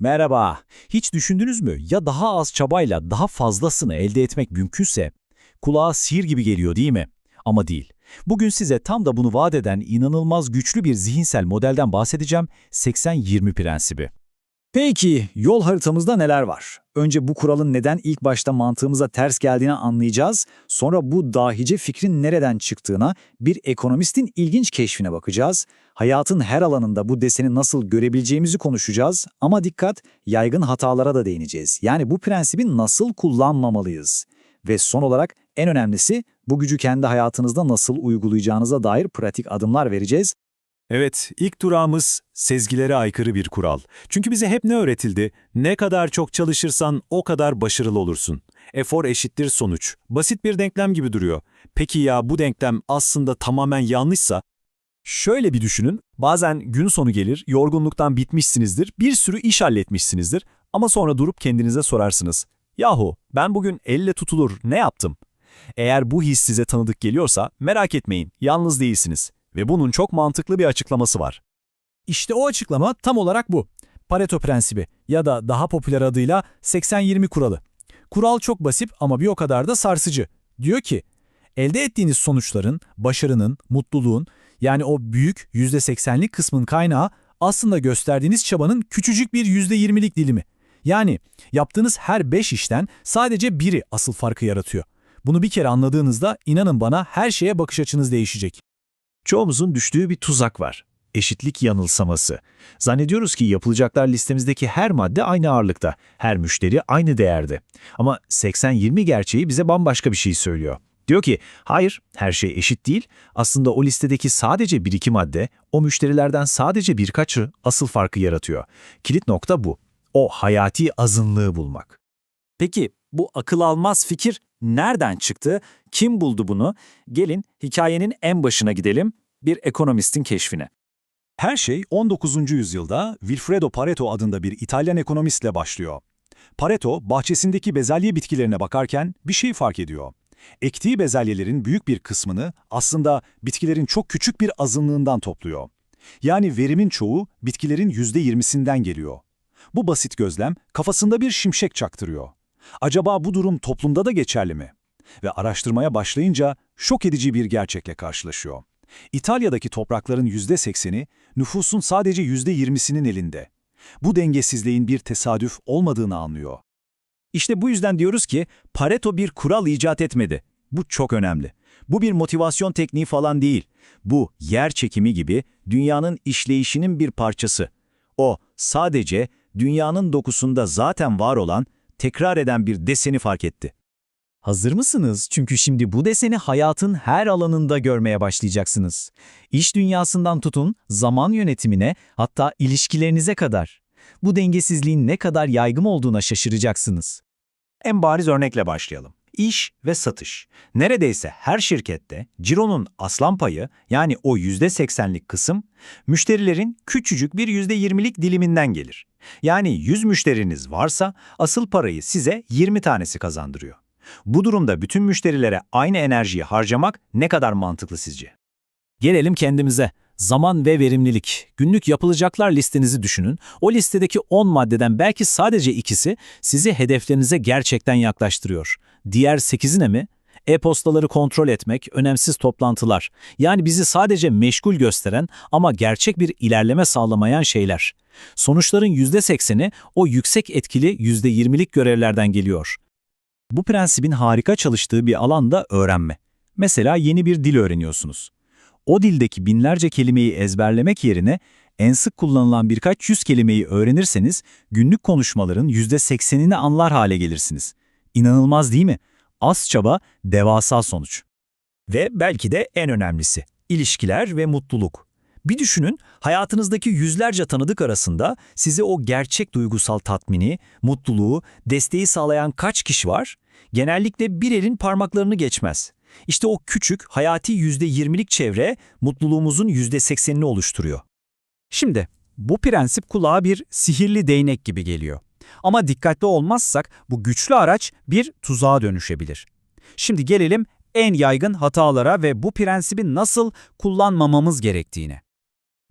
Merhaba. Hiç düşündünüz mü ya daha az çabayla daha fazlasını elde etmek mümkünse? Kulağa sihir gibi geliyor değil mi? Ama değil. Bugün size tam da bunu vaat eden inanılmaz güçlü bir zihinsel modelden bahsedeceğim. 80-20 prensibi. Peki, yol haritamızda neler var? Önce bu kuralın neden ilk başta mantığımıza ters geldiğini anlayacağız. Sonra bu dahice fikrin nereden çıktığına, bir ekonomistin ilginç keşfine bakacağız. Hayatın her alanında bu deseni nasıl görebileceğimizi konuşacağız. Ama dikkat, yaygın hatalara da değineceğiz. Yani bu prensibi nasıl kullanmamalıyız? Ve son olarak en önemlisi bu gücü kendi hayatınızda nasıl uygulayacağınıza dair pratik adımlar vereceğiz. Evet, ilk durağımız sezgilere aykırı bir kural. Çünkü bize hep ne öğretildi? Ne kadar çok çalışırsan o kadar başarılı olursun. Efor eşittir sonuç. Basit bir denklem gibi duruyor. Peki ya bu denklem aslında tamamen yanlışsa? Şöyle bir düşünün, bazen gün sonu gelir, yorgunluktan bitmişsinizdir, bir sürü iş halletmişsinizdir ama sonra durup kendinize sorarsınız. Yahu ben bugün elle tutulur ne yaptım? Eğer bu his size tanıdık geliyorsa merak etmeyin, yalnız değilsiniz. Ve bunun çok mantıklı bir açıklaması var. İşte o açıklama tam olarak bu. Pareto prensibi ya da daha popüler adıyla 80-20 kuralı. Kural çok basit ama bir o kadar da sarsıcı. Diyor ki, elde ettiğiniz sonuçların, başarının, mutluluğun yani o büyük %80'lik kısmın kaynağı aslında gösterdiğiniz çabanın küçücük bir %20'lik dilimi. Yani yaptığınız her 5 işten sadece biri asıl farkı yaratıyor. Bunu bir kere anladığınızda inanın bana her şeye bakış açınız değişecek. Çoğumuzun düştüğü bir tuzak var. Eşitlik yanılsaması. Zannediyoruz ki yapılacaklar listemizdeki her madde aynı ağırlıkta, her müşteri aynı değerde. Ama 80-20 gerçeği bize bambaşka bir şey söylüyor. Diyor ki, hayır, her şey eşit değil. Aslında o listedeki sadece bir iki madde, o müşterilerden sadece birkaçı asıl farkı yaratıyor. Kilit nokta bu. O hayati azınlığı bulmak. Peki bu akıl almaz fikir nereden çıktı? Kim buldu bunu? Gelin hikayenin en başına gidelim. Bir ekonomistin keşfine. Her şey 19. yüzyılda Wilfredo Pareto adında bir İtalyan ekonomistle başlıyor. Pareto, bahçesindeki bezelye bitkilerine bakarken bir şey fark ediyor. Ektiği bezelyelerin büyük bir kısmını aslında bitkilerin çok küçük bir azınlığından topluyor. Yani verimin çoğu bitkilerin %20'sinden geliyor. Bu basit gözlem kafasında bir şimşek çaktırıyor. Acaba bu durum toplumda da geçerli mi? Ve araştırmaya başlayınca şok edici bir gerçekle karşılaşıyor. İtalya'daki toprakların %80'i nüfusun sadece %20'sinin elinde. Bu dengesizliğin bir tesadüf olmadığını anlıyor. İşte bu yüzden diyoruz ki Pareto bir kural icat etmedi. Bu çok önemli. Bu bir motivasyon tekniği falan değil. Bu yer çekimi gibi dünyanın işleyişinin bir parçası. O sadece dünyanın dokusunda zaten var olan, tekrar eden bir deseni fark etti. Hazır mısınız? Çünkü şimdi bu deseni hayatın her alanında görmeye başlayacaksınız. İş dünyasından tutun, zaman yönetimine, hatta ilişkilerinize kadar. Bu dengesizliğin ne kadar yaygın olduğuna şaşıracaksınız. En bariz örnekle başlayalım. İş ve satış. Neredeyse her şirkette cironun aslan payı yani o %80'lik kısım müşterilerin küçücük bir %20'lik diliminden gelir. Yani 100 müşteriniz varsa asıl parayı size 20 tanesi kazandırıyor. Bu durumda bütün müşterilere aynı enerjiyi harcamak ne kadar mantıklı sizce? Gelelim kendimize. Zaman ve verimlilik. Günlük yapılacaklar listenizi düşünün. O listedeki 10 maddeden belki sadece ikisi sizi hedeflerinize gerçekten yaklaştırıyor. Diğer 8'i ne mi? E-postaları kontrol etmek, önemsiz toplantılar. Yani bizi sadece meşgul gösteren ama gerçek bir ilerleme sağlamayan şeyler. Sonuçların %80'i o yüksek etkili %20'lik görevlerden geliyor. Bu prensibin harika çalıştığı bir alanda öğrenme. Mesela yeni bir dil öğreniyorsunuz. O dildeki binlerce kelimeyi ezberlemek yerine en sık kullanılan birkaç yüz kelimeyi öğrenirseniz günlük konuşmaların %80'ini anlar hale gelirsiniz. İnanılmaz değil mi? Az çaba, devasa sonuç. Ve belki de en önemlisi, ilişkiler ve mutluluk. Bir düşünün, hayatınızdaki yüzlerce tanıdık arasında size o gerçek duygusal tatmini, mutluluğu, desteği sağlayan kaç kişi var? Genellikle bir elin parmaklarını geçmez. İşte o küçük, hayati %20'lik çevre mutluluğumuzun %80'ini oluşturuyor. Şimdi bu prensip kulağa bir sihirli değnek gibi geliyor. Ama dikkatli olmazsak bu güçlü araç bir tuzağa dönüşebilir. Şimdi gelelim en yaygın hatalara ve bu prensibi nasıl kullanmamamız gerektiğine.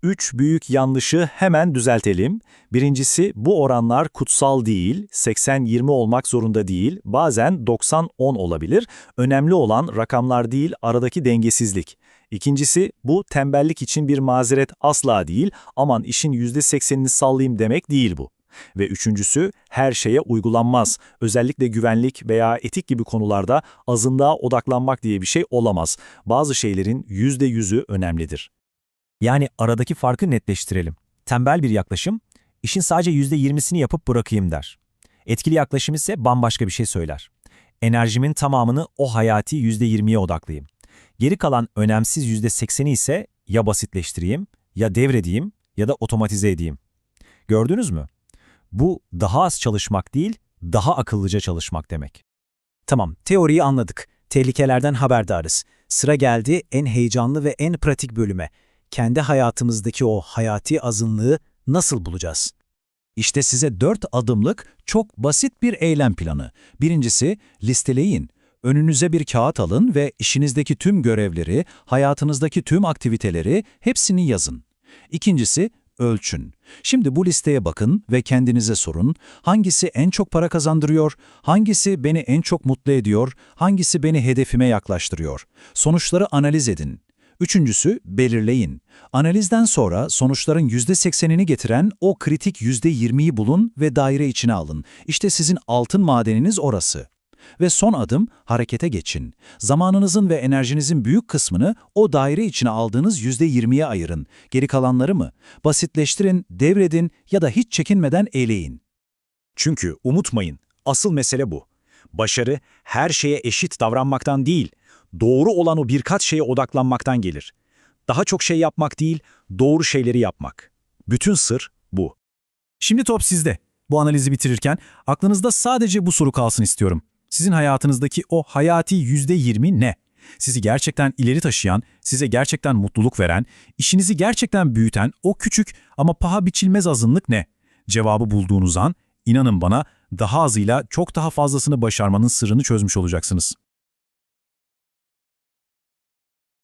Üç büyük yanlışı hemen düzeltelim. Birincisi bu oranlar kutsal değil, 80-20 olmak zorunda değil, bazen 90-10 olabilir. Önemli olan rakamlar değil, aradaki dengesizlik. İkincisi bu tembellik için bir mazeret asla değil, aman işin %80'ini sallayayım demek değil bu. Ve üçüncüsü her şeye uygulanmaz. Özellikle güvenlik veya etik gibi konularda azınlığa odaklanmak diye bir şey olamaz. Bazı şeylerin %100'ü önemlidir. Yani aradaki farkı netleştirelim. Tembel bir yaklaşım, işin sadece %20'sini yapıp bırakayım der. Etkili yaklaşım ise bambaşka bir şey söyler. Enerjimin tamamını o hayati %20'ye odaklayayım. Geri kalan önemsiz %80'i ise ya basitleştireyim, ya devredeyim ya da otomatize edeyim. Gördünüz mü? Bu daha az çalışmak değil, daha akıllıca çalışmak demek. Tamam, teoriyi anladık. Tehlikelerden haberdarız. Sıra geldi en heyecanlı ve en pratik bölüme. Kendi hayatımızdaki o hayati azınlığı nasıl bulacağız? İşte size dört adımlık çok basit bir eylem planı. Birincisi listeleyin. Önünüze bir kağıt alın ve işinizdeki tüm görevleri, hayatınızdaki tüm aktiviteleri hepsini yazın. İkincisi ölçün. Şimdi bu listeye bakın ve kendinize sorun. Hangisi en çok para kazandırıyor? Hangisi beni en çok mutlu ediyor? Hangisi beni hedefime yaklaştırıyor? Sonuçları analiz edin. Üçüncüsü belirleyin. Analizden sonra sonuçların %80'ini getiren o kritik %20'yi bulun ve daire içine alın. İşte sizin altın madeniniz orası. Ve son adım harekete geçin. Zamanınızın ve enerjinizin büyük kısmını o daire içine aldığınız %20'ye ayırın. Geri kalanları mı? Basitleştirin, devredin ya da hiç çekinmeden eleyin. Çünkü unutmayın, asıl mesele bu. Başarı her şeye eşit davranmaktan değil, doğru olan o birkaç şeye odaklanmaktan gelir. Daha çok şey yapmak değil, doğru şeyleri yapmak. Bütün sır bu. Şimdi top sizde. Bu analizi bitirirken aklınızda sadece bu soru kalsın istiyorum. Sizin hayatınızdaki o hayati %20 ne? Sizi gerçekten ileri taşıyan, size gerçekten mutluluk veren, işinizi gerçekten büyüten o küçük ama paha biçilmez azınlık ne? Cevabı bulduğunuz an, inanın bana daha azıyla çok daha fazlasını başarmanın sırrını çözmüş olacaksınız.